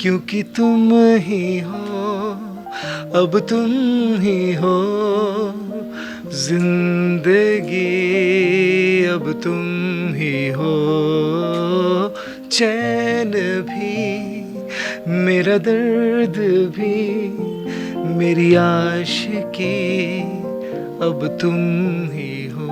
क्योंकि तुम ही हो, अब तुम ही हो। ज़िंदगी, अब तुम ही हो। चैन भी, मेरा दर्द भी, मेरी आशिकी अब तुम ही हो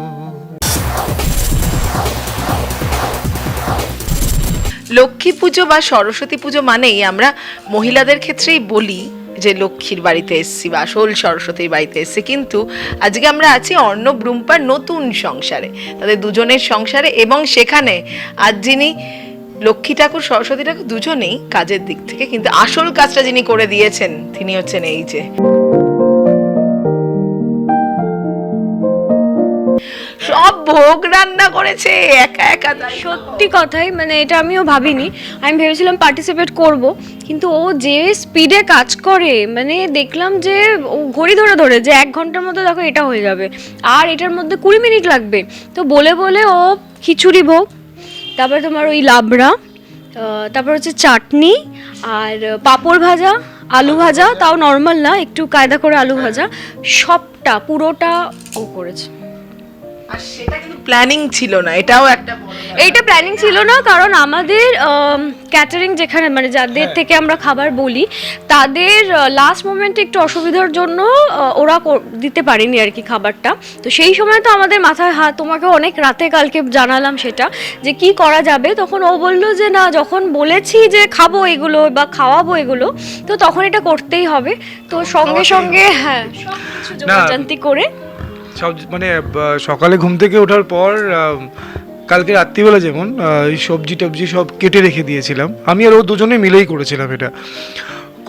লক্ষ্মী পুজো বা সরস্বতী পুজো মানেই আমরা মহিলাদের ক্ষেত্রেই বলি যে লক্ষ্মীর বাড়িতে এসছি বা আসল সরস্বতীর বাড়িতে এসছি কিন্তু আজকে আমরা আছি অর্ণব রুম্পার নতুন সংসারে তাদের দুজনের সংসারে এবং সেখানে আজ যিনি লক্ষ্মী ঠাকুর সরস্বতী ঠাকুর দুজনেই কাজের দিক থেকে কিন্তু আসল কাজটা যিনি করে দিয়েছেন তিনি হচ্ছেন এই যে সব ভোগ রান্না করেছে, একা একা। সত্যি কথাই মানে এটা আমিও ভাবিনি। আমি ভেবেছিলাম পার্টিসিপেট করব, কিন্তু ও যে স্পিডে কাজ করে মানে দেখলাম যে ও ঘড়ি ধরে ধরে, যে এক ঘণ্টার মধ্যে দেখো এটা হয়ে যাবে। আর এটার মধ্যে কুড়ি মিনিট লাগবে। তো বলে বলে ও খিচুড়ি ভোগ, তারপরে তোমার ওই লাবড়া তারপর হচ্ছে চাটনি, আর পাঁপড় ভাজা, আলু ভাজা, তাও নর্মাল না, একটু কায়দা করে আলু ভাজা, সবটা, পুরোটা ও করেছে। আর সেটা কিন্তু প্ল্যানিং ছিল না এটাও একটা এইটা প্ল্যানিং ছিল না কারণ আমাদের ক্যাটারিং যেখানে মানে যাদের থেকে আমরা খাবার বলি তাদের লাস্ট মোমেন্টে একটু অসুবিধার জন্য ওরা দিতে পারেনি আর কি খাবারটা। তো সেই সময় তো আমাদের মাথায় হাত তোমাকে অনেক রাতে কালকে জানালাম সেটা যে কি করা যাবে। তখন ও বলল যে না যখন বলেছি যে খাব এগুলো বা খাওয়াবো এগুলো তো তখন এটা করতেই হবে। তো সঙ্গে সঙ্গে হ্যাঁ সব কিছু করে সব মানে সকালে ঘুম থেকে ওঠার পর কালকে রাত্রিবেলা যেমন সবজি টবজি সব কেটে রেখে দিয়েছিলাম। আমি আর ও দুজনে মিলেই করেছিলাম এটা।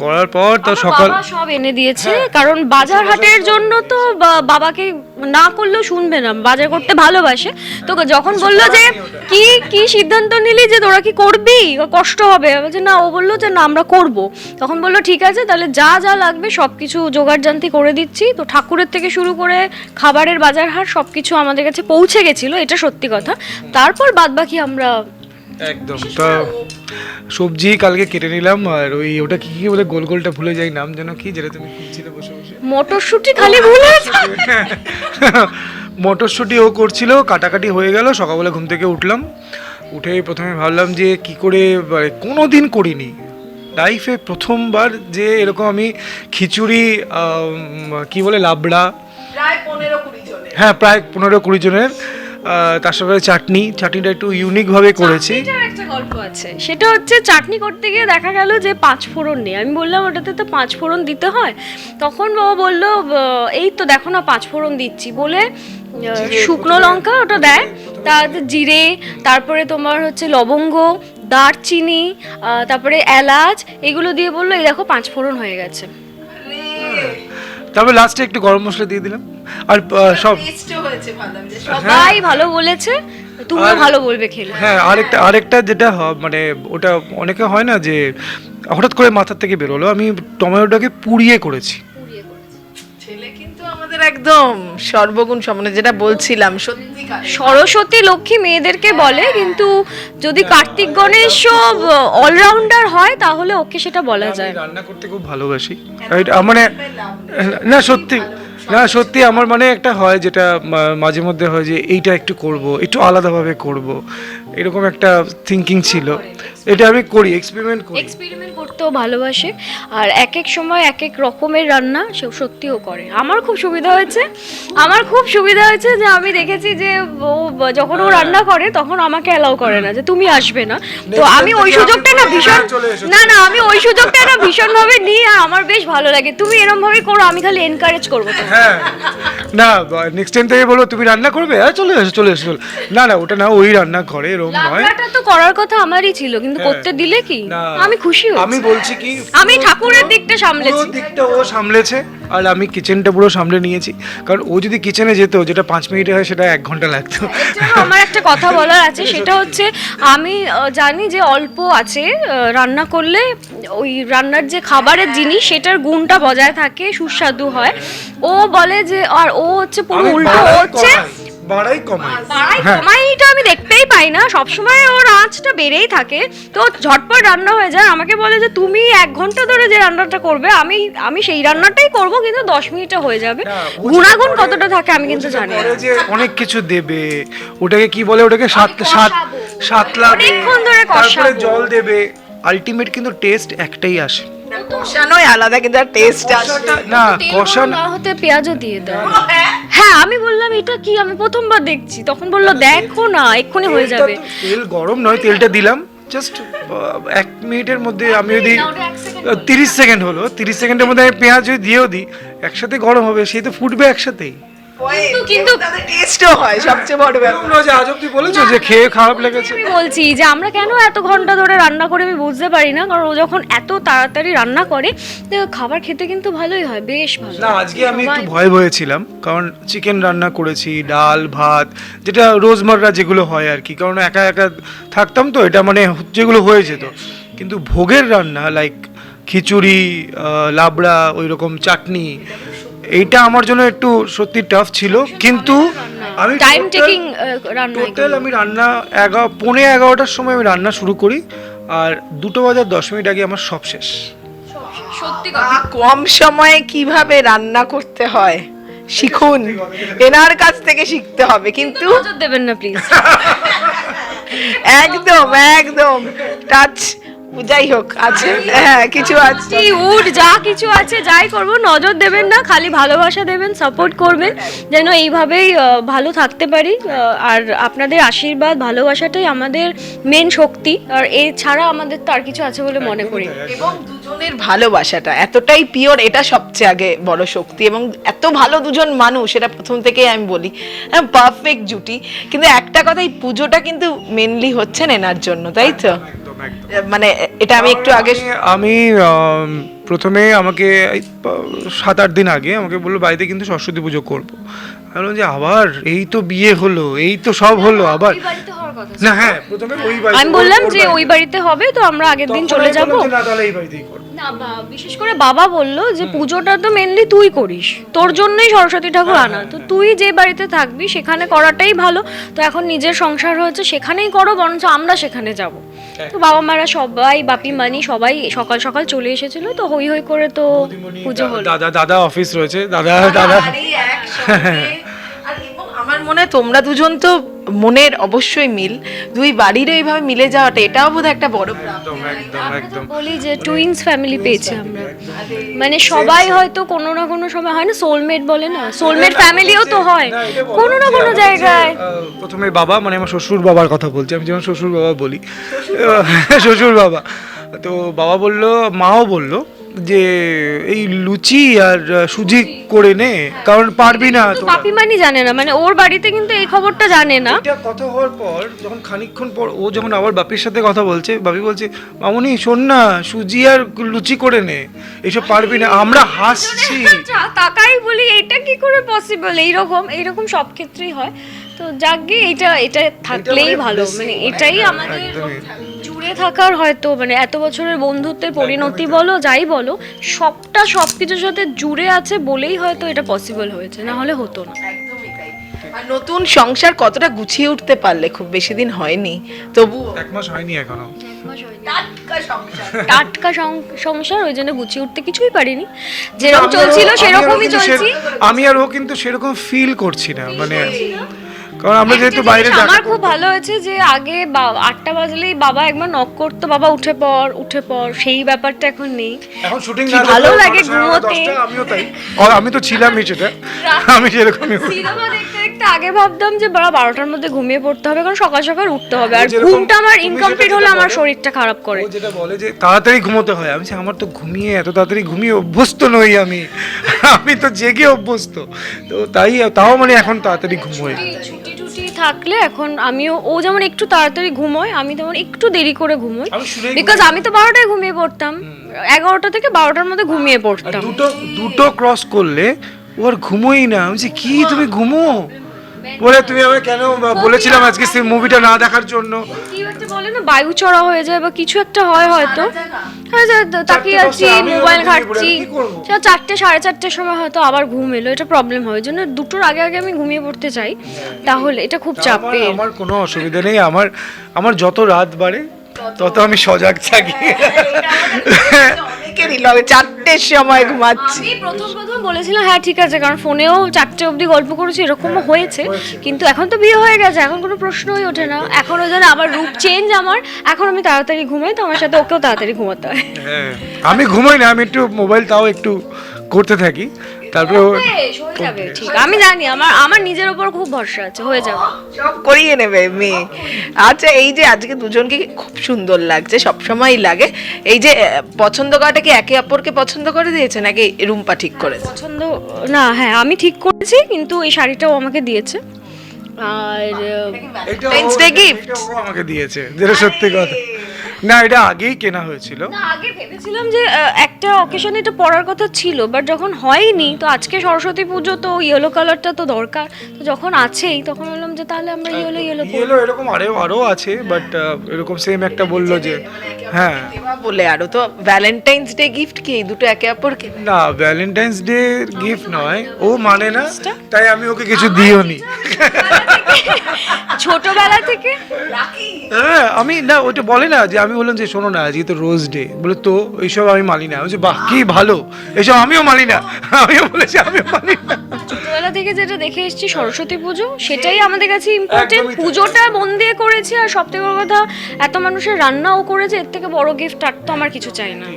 করার পর আমার সকাল সব এনে দিয়েছে কারণ বাজার হাটের জন্য তো বাবাকে না করলেও শুনবে না বাজার করতে ভালোবাসে। তো যখন বলল যে কি কি সিদ্ধান্ত নিলি যে তোরা কি করবি? কষ্ট হবে। বলছি, না ও বলল যে না আমরা করব। তখন বলল ঠিক আছে তাহলে যা যা লাগবে সব কিছু জোগাড়জান্তি করে দিচ্ছি। তো ঠাকুরের থেকে শুরু করে খাবারের বাজার হাট সব কিছু আমাদের কাছে পৌঁছে গেছিল এটা সত্যি কথা। তারপর বাদবাকি আমরা একদম। তা সবজি কালকে কেটে নিলাম আর ওই ওটা কি কি বলে গোল গোলটা ভুলে যাই নাম যেন কি যেটা তুমি খুঁজছিলে বসে বসে। মটরশুঁটি খালি ভুলে গেছি। মটরশুঁটি ও করছিল কাটাকাটি হয়ে গেল সকালবেলা ঘুম থেকে উঠলাম। উঠে প্রথমে ভাবলাম যে কি করে কোনো দিন করিনি। লাইফে প্রথমবার যে এরকম আমি খিচুড়ি কি বলে লাবড়া। প্রায় পনেরো কুড়ি জনের। হ্যাঁ প্রায় পনেরো কুড়ি জনের। তার সঙ্গে চাটনি। চাটনিটা একটু ইউনিকভাবে করেছি। একটা গল্প আছে। সেটা হচ্ছে চাটনি করতে গিয়ে দেখা গেল যে পাঁচ ফোড়ন নেই। আমি বললাম ওটাতে তো পাঁচ ফোড়ন দিতে হয়? তখন বাবা বলল এই তো দেখো না পাঁচ ফোড়ন দিচ্ছি। বলে শুকনো লঙ্কা ওটা দেয়। তার জিরে তারপরে তোমার হচ্ছে লবঙ্গ দারচিনি তারপরে এলাচ এগুলো দিয়ে বলল এই দেখো পাঁচ ফোড়ন হয়ে গেছে। তারপরে লাস্টে একটু গরম মশলা দিয়ে দিলাম। আর সব টেস্টও হয়েছে ভালো আমি যে সবাই ভালো বলেছে তুমিও ভালো বলবে খেলে। হ্যাঁ আরেকটা আরেকটা যেটা হ- মানে ওটা অনেকে হয় না যে হঠাৎ করে মাথার থেকে বেরোলো। আমি টমেটোটাকে পুড়িয়ে করেছি। একদম সর্বগুণ সম্পন্ন যেটা বলছিলাম সত্যিকার সরস্বতী লক্ষ্মী মেয়েদেরকে বলে কিন্তু যদি কার্তিক গণেশ সব অলরাউন্ডার হয় তাহলে ওকে সেটা বলা যায়। রান্না করতে খুব ভালোবাসি। এটা মানে না সত্যি না সত্যি আমার মানে একটা হয় যেটা মা- মাঝে মধ্যে হয় যে এইটা একটু করব একটু আলাদাভাবে করব। এরকম একটা থিঙ্কিং ছিল। এটা আমি করি এক্সপেরিমেন্ট করি। এক্সপেরিমেন্ট করতেও ভালোবাসে। আর এক এক সময় এক এক রকমের রান্না সে সত্যিও করে। আমার খুব সুবিধা হয়েছে। আমার খুব সুবিধা হয়েছে যে আমি দেখেছি যে ও যখন ও রান্না করে তখন আমাকে অ্যালাউ করে না যে তুমি আসবে না। তো আমি ওই সুযোগটা না ভীষণ না না আমি ওই সুযোগটা না ভীষণভাবে নিই আর আমার বেশ ভালো লাগে। তুমি এরম ভাবে করো আমি খালি এনকারেজ করব হ্যাঁ। না নেক্সট টাইম থেকে বলব তুমি রান্না করবে? হ্যাঁ চলে এসো চলে এসো না না ওটা না ওই রান্না করে এরকম নয়। লাবড়াটা তো করার কথা আমারই ছিল কিন্তু করতে দিলে কি? আমি খুশি আমি বলছি কি আমি ঠাকুরের দিকটা সামলেছি। দিকটা ও সামলেছে আর আমি কিচেনটা পুরো সামলে নিয়েছি। কারণ ও যদি কিচেনে যেত যেটা পাঁচ মিনিটে হয় সেটা এক ঘণ্টা লাগতো। আমার একটা কথা বলার আছে সেটা হচ্ছে আমি জানি যে অল্প আছে রান্না করলে ওই রান্নার যে খাবারের জিনিস সেটার গুণটা বজায় থাকে সুস্বাদু হয়। ও বলে যে আর ও হচ্ছে পুরো উল্টো হচ্ছে বাড়াই কমাই। বাড়াই হ্যাঁ। কমাইটা আমি দেখতেই পাই না। সবসময় ওর আঁচটা বেড়েই থাকে। তো ঝটপট রান্না হয়ে যায়। আমাকে বলে যে তুমি এক ঘণ্টা ধরে যে রান্নাটা করবে আমি আমি সেই রান্নাটাই করব কিন্তু দশ মিনিটে হয়ে যাবে। না, গুণাগুণ কতটা থাকে আমি কিন্তু জানি যে অনেক কিছু দেবে ওটাকে কি বলে ওটাকে সাত সাত অনেকক্ষণ ধরে তারপরে জল দেবে। আলটিমেট কিন্তু টেস্ট একটাই আসে। কষানোই আলাদা কিন্তু টেস্ট আসে না। কষা না হতে পেঁয়াজও দিয়ে দাও। হ্যাঁ? আমি বললাম এটা কি? আমি প্রথমবার দেখছি। তখন বলল দেখো না এক্ষুনি হয়ে যাবে। তেল গরম নয় তেলটা দিলাম। জাস্ট এক মিনিটের মধ্যে আমি যদি তিরিশ সেকেন্ড হলো। তিরিশ সেকেন্ডের মধ্যে আমি পেঁয়াজ যদি দিয়েও দিই একসাথে গরম হবে সেই তো ফুটবে একসাথেই। কিন্তু কিন্তু- তাদের টেস্টও হয় সবচেয়ে বড় ব্যাপার। তোমরা আজ অব্দি বলেছ যে খেয়ে খারাপ লেগেছে। আমি বলছি যে আমরা কেন এত ঘণ্টা ধরে রান্না করে আমি বুঝতে পারি না কারণ ও যখন এত তাড়াতাড়ি রান্না করে তো খাবার খেতে কিন্তু ভালোই হয় বেশ ভালো। না আজকে আমি একটু ভয় ভয়ে ছিলাম কারণ চিকেন রান্না করেছি ডাল ভাত যেটা রোজমাররা যেগুলো হয় আর কি কারণ একা একা থাকতাম তো এটা মানে যেগুলো হয়ে যেত। কিন্তু ভোগের রান্না লাইক খিচুড়ি লাবড়া ওই রকম চাটনি এইটা আমার জন্য একটু সত্যি টাফ ছিল কিন্তু আমি টাইম টেকিং রান্না টোটাল আমি রান্না এগারো পৌনে এগারোটার সময় আমি রান্না শুরু করি আর দুটো বাজার দশ মিনিট আগে আমার সব শেষ। সত্যি কম সময়ে কীভাবে রান্না করতে হয়? শিখুন। এনার কাছ থেকে শিখতে হবে কিন্তু দেবেন না প্লিজ একদম একদম। টাচ যাই হোক আছে। হ্যাঁ কিছু আছে। উড যা কিছু আছে যাই করব নজর দেবেন না খালি ভালোবাসা দেবেন সাপোর্ট করবেন যেন এইভাবেই ভালো থাকতে পারি আর আপনাদের আশীর্বাদ ভালোবাসাটাই আমাদের মেন শক্তি আর এছাড়া আমাদের তো আর কিছু আছে বলে মনে করি এবং দুজনের ভালোবাসাটা এতটাই পিওর এটা সবচেয়ে আগে বড় শক্তি এবং এত ভালো দুজন মানুষ এটা প্রথম থেকেই আমি বলি। হ্যাঁ পারফেক্ট জুটি। কিন্তু একটা কথা এই পুজোটা কিন্তু মেনলি হচ্ছে এনার জন্য তাই তো? মানে এটা আমি একটু আগে আমি- প্রথমে আমাকে সাত আট দিন আগে আমাকে বলল বাড়িতে কিন্তু সরস্বতী পুজো করব। আমি যে আবার? এই তো বিয়ে হলো এই তো সব হলো আবার? না হ্যাঁ প্রথমে ওই বাড়িতে আমি বললাম যে ওই বাড়িতে হবে তো আমরা আগের দিন চলে যাব। না তাহলে এই বাড়িতেই করব। না বিশেষ করে বাবা বলল যে পুজোটা তো মেনলি তুই করিস। তোর জন্যই সরস্বতী ঠাকুর আনা তো তুই যে বাড়িতে থাকবি সেখানে করাটাই ভালো। তো এখন নিজের সংসার হয়েছে সেখানেই করো বরঞ্চ আমরা সেখানে যাব। তো বাবা মারা সবাই বাপি মানি সবাই সকাল সকাল চলে এসেছিল তো হই হই করে তো পুজো হলো। দাদা দাদা অফিস রয়েছে দাদা দাদা আমার মনে হয় তোমরা দুজন তো মনের অবশ্যই মিল। দুই বাড়ির এইভাবে মিলে যাওয়াটা এটাও বোধহয় একটা বড় একদম একদম একদম। বলি যে টুইন্স ফ্যামিলি পেয়েছি আমরা। মানে সবাই হয়তো কোনো না কোনো সময় হয় না সোলমেট বলে না? সোলমেট ফ্যামিলিও তো হয়। এটা বলো। কোনো না কোনো জায়গায়। প্রথমে বাবা মানে আমার শ্বশুর বাবার কথা বলছি। আমি যেমন শ্বশুর বাবা বলি। শ্বশুর বাবা। তো বাবা বলল মাও বলল যে এই লুচি আর সুজি করে নে কারণ পারবি না তো তোরা। বাপিমানি জানে না মানে ওর বাড়িতে কিন্তু এই খবরটা জানে না। এটা কথা হওয়ার পর যখন খানিকক্ষণ পর ও যখন আবার বাপির সাথে কথা বলছে বাপি বলছে মামুনি শোন না সুজি আর লুচি করে নে এসব পারবি না আমরা হাসছি। তাকাই বলি এটা কি করে পসিবল এইরকম এইরকম সব ক্ষেত্রেই হয়। তো যাকগে এটা এটা থাকলেই মানে ভালো মানে এটাই আমাদের জুড়ে থাকার হয়তো মানে এত বছরের বন্ধুত্বের পরিণতি বলো যাই বলো সবটা সব কিছুর সাথে জুড়ে আছে বলেই হয়তো এটা পসিবল হয়েছে না হলে হতো না। একদমই তাই। আর নতুন সংসার কতটা গুছিয়ে উঠতে পারলে খুব বেশি দিন হয়নি তবু এক মাস হয়নি এখনও। টাটকা সংসার। টাটকা সং- সংসার ওই জন্য গুছিয়ে উঠতে কিছুই পারিনি। যেরকম চলছিল সেরকমই চলছি। আমি আর ও কিন্তু সেরকম ফিল করছি না মানে কারণ আমরা যেহেতু বাইরে আমার খুব ভালো হয়েছে যে আগে আটটা বাজলেই বাবা একবার নক করতো বাবা উঠে পড় উঠে পড়। সেই ব্যাপারটা এখন নেই। এখন শুটিং কি ভালো লাগে ঘুমোতে। আমিও তাই। আর আমি তো ছিলামই সেটা আমি সেরকমই সিনেমা দেখতে দেখতে আগে ভাবতাম যে বাবা বারোটার মধ্যে ঘুমিয়ে পড়তে হবে কারণ সকাল সকাল উঠতে হবে। আর ঘুমটা আমার ইনকমপ্লিট হলে আমার শরীরটা খারাপ করে। যেটা বলে যে তাড়াতাড়ি ঘুমোতে হয়। আমি আমার তো ঘুমিয়ে এত তাড়াতাড়ি ঘুমিয়ে অভ্যস্ত নই আমি। আমি তো জেগে অভ্যস্ত। তো তাই তাও মানে এখন তাড়াতাড়ি ঘুমোই থাকলে এখন আমিও ও যেমন একটু তাড়াতাড়ি ঘুমোয় আমি তেমন একটু দেরি করে ঘুমোই। বিকজ আমি তো বারোটায় ঘুমিয়ে পড়তাম। এগারোটা থেকে বারোটার মধ্যে ঘুমিয়ে পড়তাম। দুটো দুটো ক্রস করলে ওর আর ঘুমোই না। আমি কি তুমি ঘুমো? বলে তুমি আমাকে কেন বলেছিলাম আজকে সেই মুভিটা না দেখার জন্য? কি একটা বলে না বায়ু চড়া হয়ে যায় বা কিছু একটা হয় হয়তো। হ্যাঁ তাকিয়ে আছি মোবাইল ঘাটছি। চারটে সাড়ে চারটের সময় হয়তো আবার ঘুম এলো এটা প্রবলেম হয়। জন্য দুটোর আগে আগে আমি ঘুমিয়ে পড়তে চাই। তাহলে এটা খুব চাপের। আমার কোনো অসুবিধা নেই। আমার আমার যত রাত বাড়ে তত আমি সজাগ থাকি। অনেকেরই আমি চারটের সময় ঘুমাচ্ছি। আমি প্রথম প্রথম বলেছিলাম হ্যাঁ ঠিক আছে কারণ ফোনেও চারটে অবধি গল্প করেছি এরকমও হয়েছে। কিন্তু এখন তো বিয়ে হয়ে গেছে এখন কোনো প্রশ্নই ওঠে না। এখন ওই জন্য আমার রূপ চেঞ্জ আমার। এখন আমি তাড়াতাড়ি ঘুমাই তো আমার সাথে ওকেও তাড়াতাড়ি ঘুমাতে হয়। হ্যাঁ। আমি ঘুমাই না আমি একটু মোবাইল তাও একটু করতে থাকি। তারপরে হয়ে যাবে ঠিক আমি জানি আমার আমার নিজের ওপর খুব ভরসা আছে হয়ে যাবে। সব করিয়ে নেবে মেয়ে। আচ্ছা এই যে আজকে দুজনকে খুব সুন্দর লাগছে সব সময়ই লাগে। এই যে পছন্দ করাটা কি একে অপরকে পছন্দ করে দিয়েছে নাকি রুম্পা ঠিক করেছে পছন্দ না হ্যাঁ আমি ঠিক করেছি কিন্তু এই শাড়িটাও আমাকে দিয়েছে। আর ও আমাকে দিয়েছে যেটা সত্যি কথা। না এটা আগেই কেনা হয়েছিল। না আগে ভেবেছিলাম যে আহ, একটা অকেশনে এটা পরার কথা ছিল বাট যখন হয়নি তো আজকে সরস্বতী পুজো তো ইয়েলো কালারটা তো দরকার। তো যখন আছেই তখন বললাম যে তাহলে আমরা ইয়েলো ইয়েলো ইয়েলো এরকম আরও আরও আছে বাট এরকম সেম একটা বলল যে হ্যাঁ। দেওয়া বলে আরও তো ভ্যালেন্টাইন্স ডে গিফট কি? এই দুটো একে অপরকে? না ভ্যালেন্টাইন্স ডে গিফট নয় ও মানে না তাই আমি ওকে কিছু দিও নি। ছোটবেলা থেকে? হ্যাঁ আমি না ওটা বলে না যে আমি বললাম যে শোনো না আজকে তো রোজ ডে বলে তো এইসব আমি মানি না। আমি বলছি বাহ কি ভালো। এইসব আমিও মানি না। আমিও বলেছি আমিও মানি না। ছোটবেলা থেকে যেটা দেখে এসেছি সরস্বতী পুজো সেটাই আমাদের কাছে ইম্পর্টেন্ট পুজোটা মন দিয়ে করেছি আর সব থেকে বড় কথা এত মানুষের রান্নাও করেছে এর থেকে বড় গিফট আর তো আমার কিছু চাই না।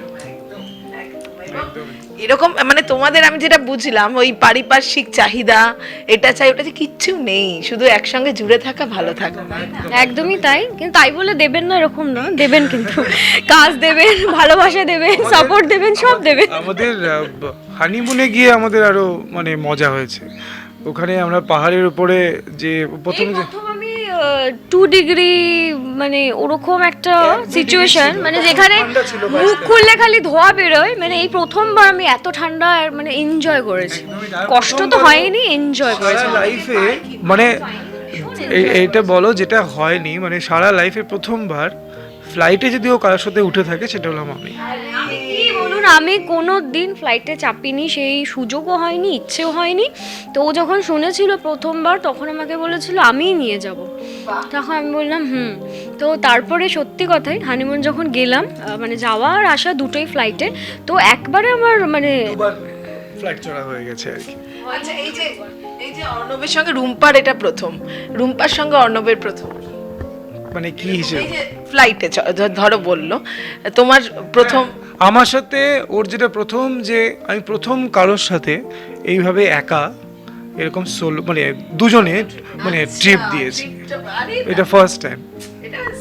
এরকম মানে তোমাদের আমি যেটা বুঝলাম ওই পারিপার্শ্বিক চাহিদা এটা চাই ওটা যে কিচ্ছু নেই শুধু একসঙ্গে জুড়ে থাকা ভালো থাকা। একদমই তাই কিন্তু তাই বলে দেবেন না এরকম না দেবেন কিন্তু। কাজ দেবেন ভালোবাসা দেবেন সাপোর্ট দেবেন সব দেবেন। আমাদের হানিমুনে গিয়ে আমাদের আরও মানে মজা হয়েছে। ওখানে আমরা পাহাড়ের উপরে যে প্রথম যে টু ডিগ্রি মানে ওরকম একটা সিচুয়েশন মানে যেখানে মুখ খুললে খালি ধোয়া বেরোয় মানে এই প্রথমবার আমি এত ঠান্ডা মানে এনজয় করেছি। কষ্ট তো হয়নি এনজয় করেছি। লাইফে মানে এ- এইটা বলো যেটা হয়নি মানে সারা লাইফে প্রথমবার ফ্লাইটে যদি ও কারোর সাথে উঠে থাকে সেটা হলাম আমি। আমি আমি কোনো দিন ফ্লাইটে চাপিনি সেই সুযোগও হয়নি ইচ্ছেও হয়নি। তো ও যখন শুনেছিল প্রথমবার তখন আমাকে বলেছিল আমিই নিয়ে যাব। তখন আমি বললাম হুম। তো তারপরে সত্যি কথাই হানিমুন যখন গেলাম মানে যাওয়া আর আসা দুটোই ফ্লাইটে তো একবারে আমার মানে ফ্লাইট চড়া হয়ে গেছে আর কি। আচ্ছা এই যে এই যে অর্ণবের সঙ্গে রুম্পার এটা প্রথম রুম্পার সঙ্গে অর্ণবের প্রথম। মানে কি হিসেবে? ফ্লাইটে ধরো বলল তোমার প্রথম আমার সাথে ওর যেটা প্রথম যে আমি প্রথম কারোর সাথে এইভাবে একা এরকম সোলো মানে দুজনে মানে ট্রিপ দিয়েছি। এটা ফার্স্ট টাইম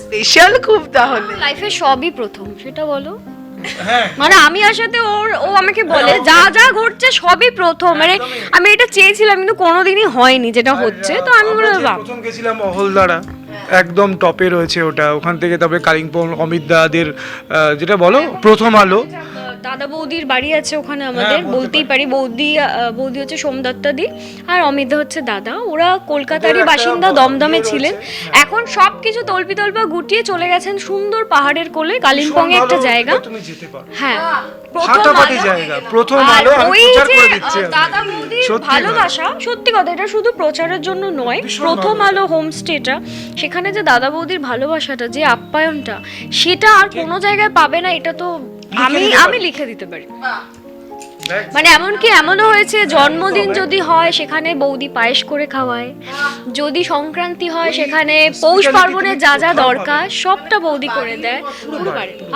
স্পেশাল খুব তাহলে। লাইফে সবই প্রথম সেটা বলো। হ্যাঁ। মানে আমি আসাতে ওর ও আমাকে বলে যা যা ঘটছে সবই প্রথম। মানে আমি এটা চেয়েছিলাম কিন্তু কোনোদিনই হয়নি যেটা হচ্ছে। তো আমি বললাম প্রথম গেছিলাম অহলদারা একদম টপে রয়েছে ওটা। ওখান থেকে তারপরে কালিম্পং অমিত দাদের যেটা বলো প্রথম আলো। দাদা বৌদির বাড়ি আছে ওখানে আমাদের হ্যাঁ, বলতেই পারি। বৌদি বৌদি হচ্ছে সোমদত্তা দি আর অমিত হচ্ছে দাদা। ওরা কলকাতারই বাসিন্দা দমদমে ইয়ে ছিলেন। এখন সব কিছু তল্পি তল্পা গুটিয়ে চলে গেছেন সুন্দর পাহাড়ের কোলে কালিম্পং এ একটা জায়গা। হ্যাঁ। ফাটাফাটি জায়গা প্রথম আলো আমি প্রচার করে দিচ্ছি আমি। দাদা মোদির ভালোবাসা সত্যি কথা এটা শুধু প্রচারের জন্য নয় প্রথম আলো হোমস্টেটা সেখানে যে দাদা বৌদির ভালোবাসাটা যে আপ্যায়নটা সেটা আর কোনো জায়গায় পাবে না এটা তো আমি আমি লিখে দিতে পারি। মানে এমনকি এমনও হয়েছে, জন্মদিন যদি হয়, সেখানে বৌদি পায়েস করে খাওয়ায়। যদি সংক্রান্তি হয়, সেখানে পৌষ পার্বণে যা যা দরকার, সবটা বৌদি করে দেয়।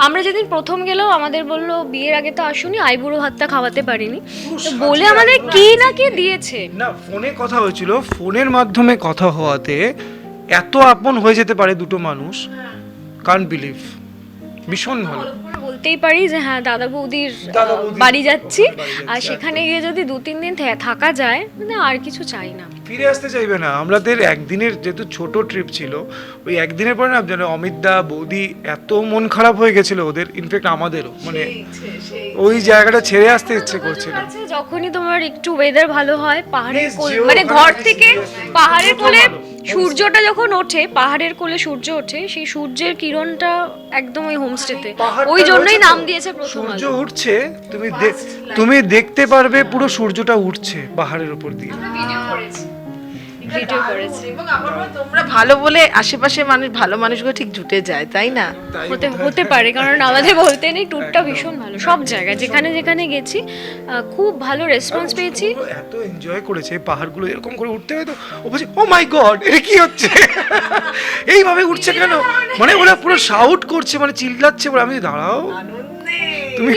আমরা যেদিন প্রথম গেলেও আমাদের বলল, বিয়ের আগে তো আসুনি, আইবুড়ো ভাতটা খাওয়াতে পারিনি। বলে আমাদের কি না কি দিয়েছে? না, ফোনে কথা হয়েছিল। ফোনের মাধ্যমে কথা হওয়াতে এত আপন হয়ে যেতে পারে দুটো মানুষ। কান বিলিভ ভীষণ ভালো। বলতেই পারি যে হ্যাঁ দাদা বৌদির দাদা বাড়ি যাচ্ছি। আর সেখানে গিয়ে যদি দু তিন দিন থে- থাকা যায় মানে আর কিছু চাই না। ফিরে আসতে চাইবে না। আমাদের একদিনের যেহেতু ছোট ট্রিপ ছিল ওই একদিনের পরে না যেন অমিত দা বৌদি এত মন খারাপ হয়ে গেছিল ওদের ইনফ্যাক্ট আমাদেরও মানে ওই জায়গাটা ছেড়ে আসতে ইচ্ছে করছিল। আচ্ছা, যখনই তোমার একটু ওয়েদার ভালো হয় পাহাড়ের কোল মানে ঘর থেকে. পাহাড়ের কোলে সূর্যটা যখন ওঠে পাহাড়ের কোলে সূর্য ওঠে সেই সূর্যের কিরণটা একদম ওই হোমস্টেতে ওই জন্যই নাম দিয়েছে প্রথম সূর্য উঠছে তুমি দেখ- তুমি দেখতে পারবে পুরো সূর্যটা উঠছে পাহাড়ের উপর দিয়ে। ভিডিও করেছি। ভিডিও করেছি। এবং আমার মনে তোমরা ভালো বলে আশেপাশে মানুষ ভালো মানুষগুলো ঠিক জুটে যায় তাই না? হতে হতে পারে কারণ আমাদের বলতে নেই ট্যুরটা ভীষণ ভালো সব জায়গায়। যেখানে যেখানে গেছি খুব ভালো রেসপন্স পেয়েছি। এত এনজয় করেছে পাহাড়গুলো এরকম করে উঠতে হয় তো ও বলছে ও মাই গড এটা কি হচ্ছে? এইভাবে উঠছে কেন? মানে ওরা পুরো শাউট করছে মানে চিল্লাচ্ছে ওরা আমি দাঁড়াও। তুমি।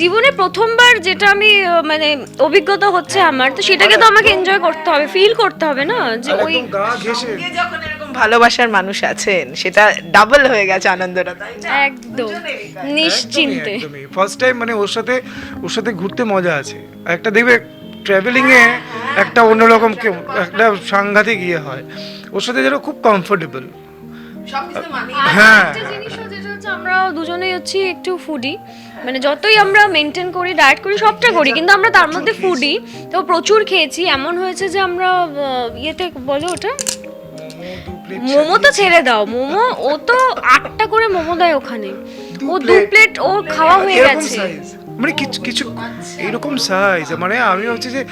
জীবনে প্রথমবার যেটা আমি মানে অভিজ্ঞতা হচ্ছে আমার তো সেটাকে তো আমাকে এনজয় করতে হবে ফিল করতে হবে না? যে ওই একদম গা ঘেসে সঙ্গে যখন এরকম ভালোবাসার মানুষ আছেন সেটা ডাবল হয়ে গেছে আনন্দটা একদম। নিশ্চিন্তে। ফার্স্ট টাইম মানে ওর সাথে ওর সাথে ঘুরতে মজা আছে। আর একটা দেখবে ট্রাভেলিং এ একটা অন্যরকম একটা সাংঘাতিক ইয়ে হয়। ওর সাথে যেন খুব কমফোর্টেবল হ্যাঁ। হচ্ছে আমরা দুজনেই হচ্ছি একটু ফুডি মানে যতই আমরা মেনটেন করি ডায়েট করি সবটা করি কিন্তু আমরা তার মধ্যে ফুডি তো প্রচুর খেয়েছি। এমন হয়েছে যে আমরা আহ, ইয়েতে বলো ওটা? মোমো তো ছেড়ে দাও। মোমো ও তো আটটা করে মোমো দেয় ওখানে। ও দু প্লেট ও খাওয়া হয়ে এরকম গেছে। সাইজ মানে কিছু কিছু এইরকম সাইজ মানে আমি ভাবছি যে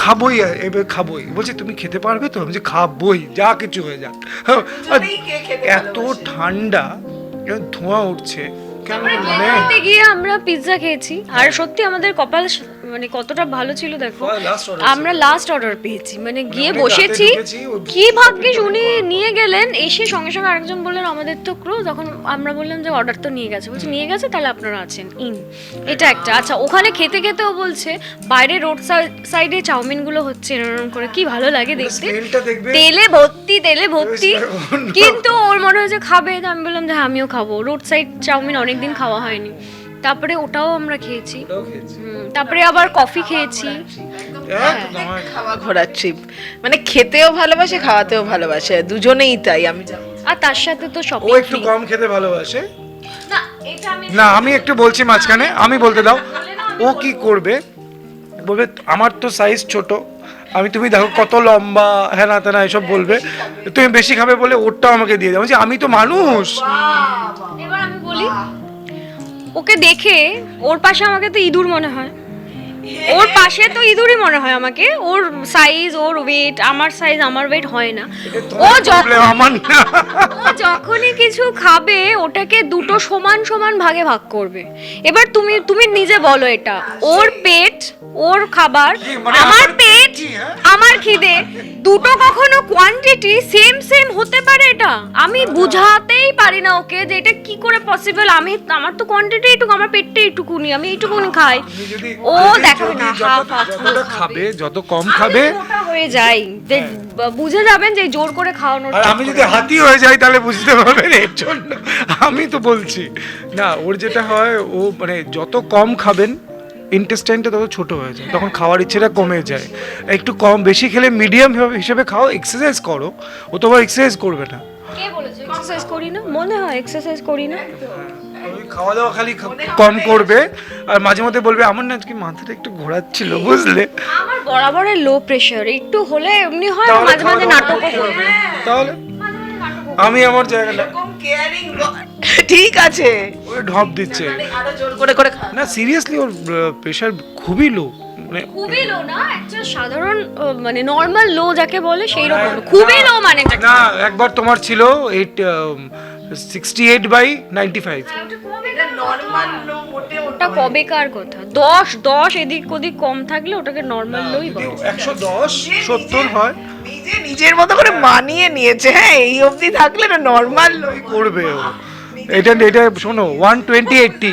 খাবোই এবার খাবোই। বলছে তুমি খেতে পারবে তো? আমি যে খাবোই। যা কিছু হয়ে যাক। আর দুজনেই কে খেতে এত ঠান্ডা। এরকম ধোঁয়া উঠছে? কেন মানে? গিয়ে আমরা পিৎজা খেয়েছি। আর সত্যি আমাদের কপাল মানে কতটা ভালো ছিল দেখো। আমরা লাস্ট অর্ডার পেয়েছি। মানে গিয়ে বসেছি কি ভাগ্যিস উনি নিয়ে গেলেন এসে সঙ্গে সঙ্গে আরেকজন বললেন আমাদের তো ক্রো তখন আমরা বললাম যে অর্ডার তো নিয়ে গেছে। বলছে নিয়ে গেছে? তাহলে আপনারা আছেন। ইন এটা একটা। আচ্ছা ওখানে খেতে খেতেও বলছে বাইরে রোড সাইডে চাউমিনগুলো হচ্ছে। এরকম করে। কি ভালো লাগে দেখতে। তেলে ভর্তি তেলে ভর্তি। কিন্তু ওর মনে হয়েছে খাবে। তো আমি বললাম যে হ্যাঁ, আমিও খাব। রোড সাইড চাউমিন অনেকদিন খাওয়া হয়নি। তারপরে ওটাও আমরা খেয়েছি। হুম, তারপরে আবার কফি খেয়েছি। একদম খাওয়া ঘোরার ট্রিপ মানে খেতেও ভালোবাসে খাওয়াতেও ভালোবাসে। দুজনেই তাই আমি আর তার সাথে তো ও একটু কম খেতে ভালোবাসে। না আমি একটু বলছি মাঝখানে। আমি বলতে দাও ও কি করবে? বলবে আমার তো সাইজ ছোট। আমি তুমি দেখো কত লম্বা হ্যাঁ না তেনা এসব বলবে। তুমি বেশি খাবে বলে ওরটাও আমাকে দিয়ে দাও। বলছি আমি তো মানুষ। এবার আমি বলি ওকে দেখে ওর পাশে আমাকে তো ইঁদুর মনে হয়। ওর পাশে তো ইঁদুরই মনে হয় আমাকে। ওর সাইজ ওর ওয়েট আমার সাইজ আমার ওয়েট হয় না। ও যখনই কিছু খাবে ওটাকে দুটো সমান সমান ভাগে ভাগ করবে। এবার তুমি তুমি নিজে বলো এটা। ওর পেট ওর খাবার মানে আমার পেট হ্যাঁ? আমার খিদে। দুটো কখনো কোয়ান্টিটি সেম সেম হতে পারে এটা। আমি বুঝাতেই পারি না ওকে যে এটা কি করে পসিবল আমি আমার তো কোয়ান্টিটি এইটুকু আমার পেটটা এইটুকুনি আমি এইটুকুনি খাই। ও যদি- দেখাবে না হাফ যত- হাফ খাবে যত কম খাবে হয়ে যাই বুঝে যাবেন যে জোর করে খাওয়ানোর আর আমি যদি হাতি হয়ে যাই তাহলে বুঝতে পারবেন এর জন্য। আমি তো বলছি। না ওর যেটা হয় ও মানে যত কম খাবেন ইন্টেস্টাইনটা তত ছোট হয়ে যায়। তখন খাওয়ার ইচ্ছেটা কমে যায়। একটু কম বেশি খেলে মিডিয়াম হিসেবে খাও এক্সারসাইজ করো। ও তো আবার এক্সারসাইজ করবে না। কে বলেছে? এক্সারসাইজ করি না? মনে হয় এক্সারসাইজ করি না। খাওয়া দাওয়া খালি কম করবে। আর মাঝে মধ্যে বলবে আমার না আজকে মাথাটা একটু ঘোরাচ্ছিল বুঝলে? আমার বরাবরের লো প্রেশার একটু হলে এমনি হয় মাঝে মাঝে খাওয়া দাওয়া নাটকও করতে করি হবে। তাহলে? মাঝে মাঝে আমি আমার জায়গাটা ঠিক আছে। ওই ঢপ দিচ্ছে। আরও জোর করে করে না সিরিয়াসলি ওর প্রেশার খুবই লো মানে খুবই লো না একটা সাধারণ মানে নর্মাল লো যাকে বলে সেই রকম খুবই লো মানে না একবার তোমার ছিল eight sixty eight by ninety five ওটা কবেকার কথা? দশ দশ এদিক ওদিক কম থাকলে ওটাকে নর্মাল লোই বলে একশো দশ সত্তর হয়। নিজে নিজের মতো করে মানিয়ে নিয়েছে হ্যাঁ এই অবধি থাকলে না নরমাল করবে ও? এটা এটা শোনো one twenty eighty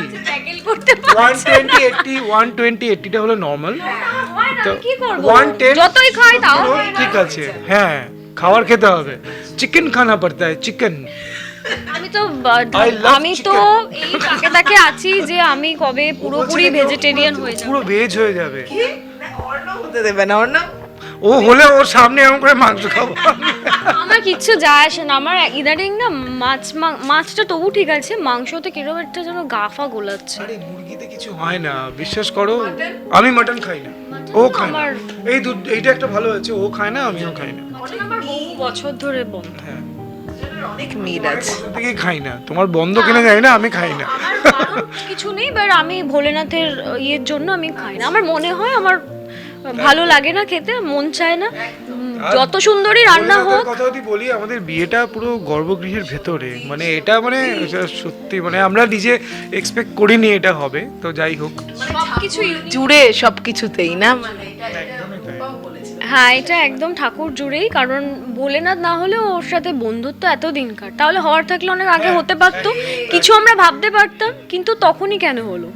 one twenty eighty one twenty এইটটিটা হলো নর্মাল তো ওয়ান টেন যতই খাই তাও হয় ঠিক আছে হ্যাঁ খাবার খেতে হবে। চিকেন খানা পড়তা है চিকেন আমি তো আমি তো এই তাকে তাকে আছি যে আমি কবে পুরোপুরি ভেজিটেরিয়ান হয়ে যাব। পুরো ভেজ হয়ে যাবে। হতে দেবে না অর্ণব? ও হলে ওর সামনে এমন করে মাংস খাব। আমার কিচ্ছু যায় আসে না। আমার ইদানিং না মাছ মা- মাছটা তবু ঠিক আছে মাংসতে কীরকম একটা যেন গাফা গোলাচ্ছে। আরে মুরগিতে কিছু হয় না। বিশ্বাস করো আমি মাটন খাই না। ও খায় না। আমার- এই দু এইটা একটা ভালো হয়েছে ও খায় না আমিও খাই না। আমার বহু বছর ধরে বন্ধ। হ্যাঁ। অনেক মিল আছে। ছোট খাই না। তোমার বন্ধ কিনে যায় না আমি খাই না। কিছু নেই বাট আমি ভোলেনাথের ইয়ের জন্য আমি খাই না। আমার মনে হয় আমার ভালো লাগে না খেতে মন চায় না। যত সুন্দরই রান্না হোক। কথা যদি বলি আমাদের বিয়েটা পুরো গর্ভগৃহের ভেতরে। মানে এটা মানে সত্যি মানে আমরা নিজে এক্সপেক্ট করিনি এটা হবে তো যাই হোক। সবকিছু জুড়ে সবকিছুতেই না? মানে হ্যাঁ এটা একদম ঠাকুর জুড়েই কারণ ভোলেনাথ না হলেও ওর সাথে বন্ধুত্ব এত দিনকার তাহলে হওয়ার থাকলে অনেক আগে হতে পারতো কিছু আমরা ভাবতে পারতাম কিন্তু তখনই কেন হলো?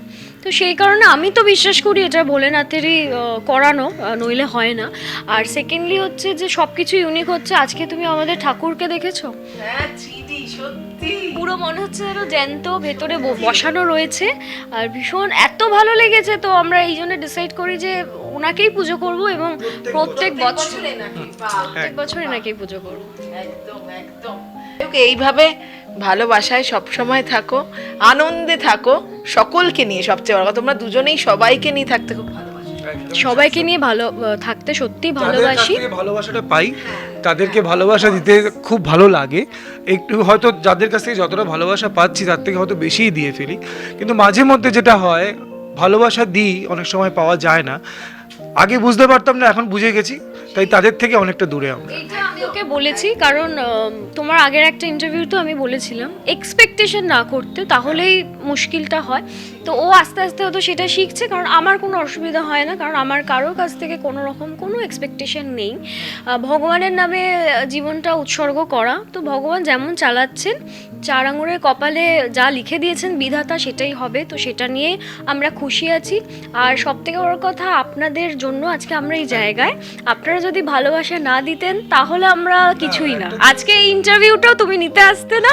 তো সেই কারণে আমি তো বিশ্বাস করি এটা ভোলেনাথেরই করানো নইলে হয় না। আর সেকেন্ডলি হচ্ছে যে সব কিছু ইউনিক হচ্ছে আজকে তুমি আমাদের ঠাকুরকে দেখেছ? হ্যাঁ পুরো মনে হচ্ছে যেন জ্যান্ত ভেতরে বসানো রয়েছে। আর ভীষণ এত ভালো লেগেছে তো আমরা এই জন্য ডিসাইড করি যে ওনাকেই পুজো করব এবং প্রত্যেক বছর? নাকি? প্রত্যেক বছর এনাকেই পুজো করব। একদম একদম। এইভাবে ভালোবাসায় সব সময় থাকো আনন্দে থাকো সকলকে নিয়ে সবচেয়ে বড় তোমরা দুজনেই সবাইকে নিয়ে থাকতে খুব সবাইকে নিয়ে ভালো থাকতে সত্যি ভালোবাসি। ভালোবাসাটা পাই তাদেরকে ভালোবাসা দিতে খুব ভালো লাগে। একটু হয়তো যাদের কাছ থেকে যতটা ভালোবাসা পাচ্ছি তার থেকে হয়তো বেশিই দিয়ে ফেলি। কিন্তু মাঝে মধ্যে যেটা হয় ভালোবাসা দিই অনেক সময় পাওয়া যায় না। আগে বুঝতে পারতাম না, এখন বুঝে গেছি, তাই তাদের থেকে অনেকটা দূরে আমরা। আমি ওকে বলেছি, কারণ তোমার আগের একটা ইন্টারভিউ তো আমি বলেছিলাম এক্সপেকটেশন না করতে তাহলেই মুশকিলটা হয়। তো ও আস্তে আস্তে হয়তো সেটা শিখছে, কারণ আমার কোনো অসুবিধা হয় না, কারণ আমার কারোর কাছ থেকে কোনো রকম কোনো এক্সপেকটেশন নেই। ভগবানের নামে জীবনটা উৎসর্গ করা, তো ভগবান যেমন চালাচ্ছেন চার আঙুরের কপালে যা লিখে দিয়েছেন বিধাতা সেটাই হবে তো সেটা নিয়ে আমরা খুশি আছি। আর সব থেকে বড় কথা আপনাদের জন্য আজকে আমরা এই জায়গায়। আপনারা যদি ভালোবাসা না দিতেন তাহলে আমরা কিছুই না। আজকে এই ইন্টারভিউটাও তুমি নিতে আসতে না।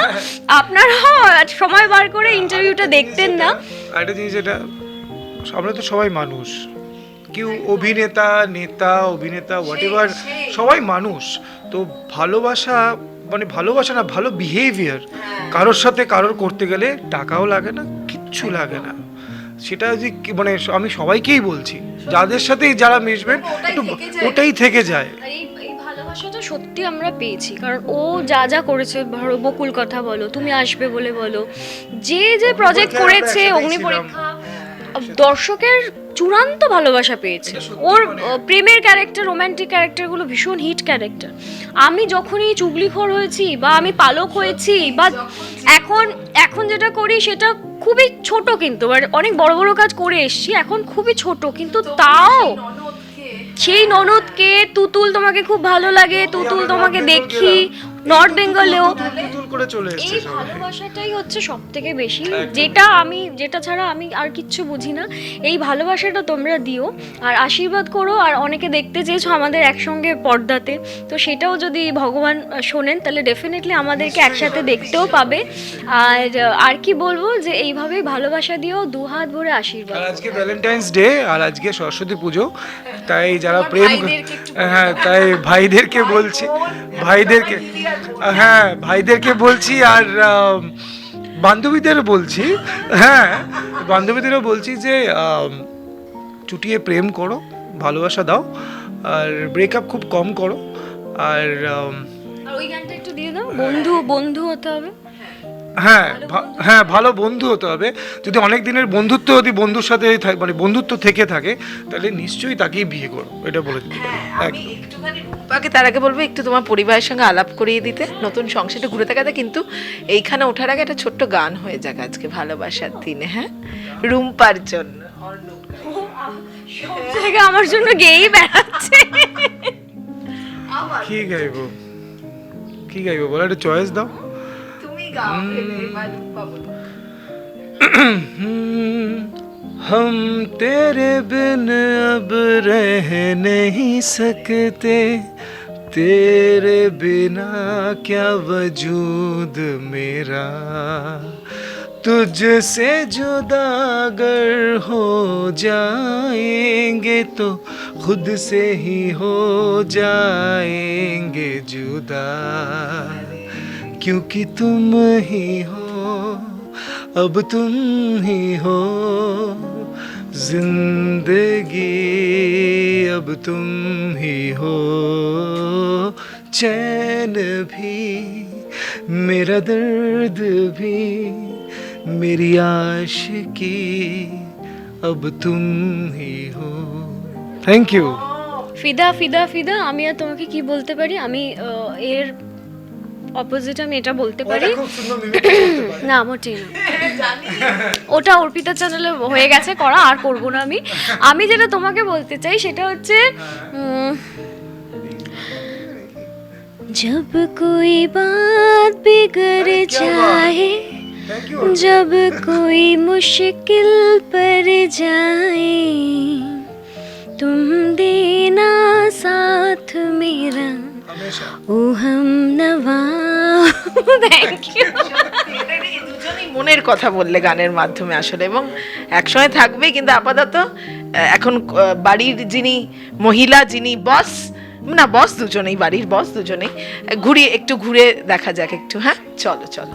আপনারাও সময় বার করে ইন্টারভিউটা দেখতেন না। একটা জিনিস যেটা আমরা তো সবাই মানুষ। কেউ অভিনেতা নেতা অভিনেতা হোয়াট এভার সবাই মানুষ। তো ভালোবাসা মানে ভালোবাসা না ভালো বিহেভিয়ার কারোর সাথে কারোর করতে গেলে টাকাও লাগে না কিচ্ছু লাগে না। সেটা যে কি- মানে আমি সবাইকেই বলছি যাদের সাথেই যারা মিশবেন একটু ওটাই থেকে যায়। ভালোবাসাটা সত্যি আমরা পেয়েছি কারণ ও যা যা করেছে ধরো বকুল কথা বলো তুমি আসবে বলে বলো যে যে প্রজেক্ট করেছে অগ্নি পরীক্ষা দর্শকের চূড়ান্ত ভালোবাসা পেয়েছে। ওর মানে- প্রেমের ক্যারেক্টার রোম্যান্টিক ক্যারেক্টারগুলো ভীষণ হিট ক্যারেক্টার আমি যখনই চুগলিখোর হয়েছি বা আমি পালক হয়েছি বা এখন এখন যেটা করি সেটা খুবই ছোট কিন্তু মানে অনেক বড় বড় কাজ করে এসেছি এখন খুবই ছোট। কিন্তু তাও সেই ননদকে তুতুল তোমাকে খুব ভালো লাগে তুতুল তোমাকে দেখি নর্থ বেঙ্গলেও করে চলে এই ভালোবাসাটাই হচ্ছে সব থেকে বেশি যেটা আমি যেটা ছাড়া আমি আর কিচ্ছু বুঝি না। এই ভালোবাসাটা তোমরা দিও আর আশীর্বাদ করো আর অনেকে দেখতে চেয়েছো আমাদের একসঙ্গে পর্দাতে। তো সেটাও যদি ভগবান শোনেন তাহলে ডেফিনেটলি আমাদেরকে একসাথে দেখতেও পাবে। আর আর কি বলব যে এইভাবেই ভালোবাসা দিও দু হাত ভরে আশীর্বাদ আজকে ভ্যালেন্টাইন্স ডে আর আজকে সরস্বতী পুজো। তাই যারা প্রেম হ্যাঁ তাই ভাইদেরকে বলছি। ভাইদেরকে হ্যাঁ ভাইদেরকে বলছি আর বান্ধবীদের বলছি। হ্যাঁ বান্ধবীদেরও বলছি যে চুটিয়ে প্রেম করো ভালোবাসা দাও আর ব্রেকআপ খুব কম করো আর ওই গানটা একটু দিয়ে দাও বন্ধু বন্ধু হতে হবে। হ্যাঁ ভা- হ্যাঁ ভালো বন্ধু হতে হবে। যদি অনেক দিনের বন্ধুত্ব যদি বন্ধুর সাথে থাক- মানে বন্ধুত্ব থেকে থাকে তাহলে নিশ্চয়ই তাকেই বিয়ে করো এটা বলে দিতে পারি। আমি রূপাকে তার আগে বলব একটু তোমার পরিবারের সঙ্গে আলাপ করিয়ে দিতে নতুন সংসারটা ঘুরে থাকাতে কিন্তু এইখানে ওঠার আগে একটা ছোট্ট গান হয়ে যাক আজকে ভালোবাসার দিনে হ্যাঁ? রুম্পার জন্য। সব জায়গায় আমার জন্য গেয়েই বেড়াচ্ছে। কি গাইবো? কি গাইবো? বলো একটা চয়েস দাও। তুমি গাও हम तेरे बिन अब रह नहीं सकते। तेरे बिना क्या वजूद मेरा? तुझसे जुदा अगर हो जाएँगे तो खुद से ही हो जाएँगे जुदा। क्योंकि तुम ही हो अब तुम ही हो जिंदगी अब तुम ही हो चैन भी मेरा दर्द भी मेरी आशिकी अब तुम ही हो থ্যাংক ইউ ফিদা ফিদা ফিদা আমি আর তোমাকে কি বলতে পারি আমি আহ, এর অপোজিট আমি এটা বলতে পারি না মোটেই না ওটা অর্পিতা চ্যানেলে হয়ে গেছে করা আর করব না আমি আমি যেটা তোমাকে বলতে চাই সেটা হচ্ছে উম, जब कोई बात बिगड़ जाए जब कोई मुश्किल पर जाए तुम देना साथ मेरा ও হাম নওয়া থ্যাংক ইউ দুজনেই মনের কথা বললে গানের মাধ্যমে আসলে, এবং একসময় থাকবে, কিন্তু আপাতত এখন বাড়ির যিনি মহিলা, যিনি বস, না, বস দুজনেই, বাড়ির বস দুজনেই ঘুরিয়ে, একটু ঘুরে দেখা যাক, একটু হ্যাঁ? চলো চলো।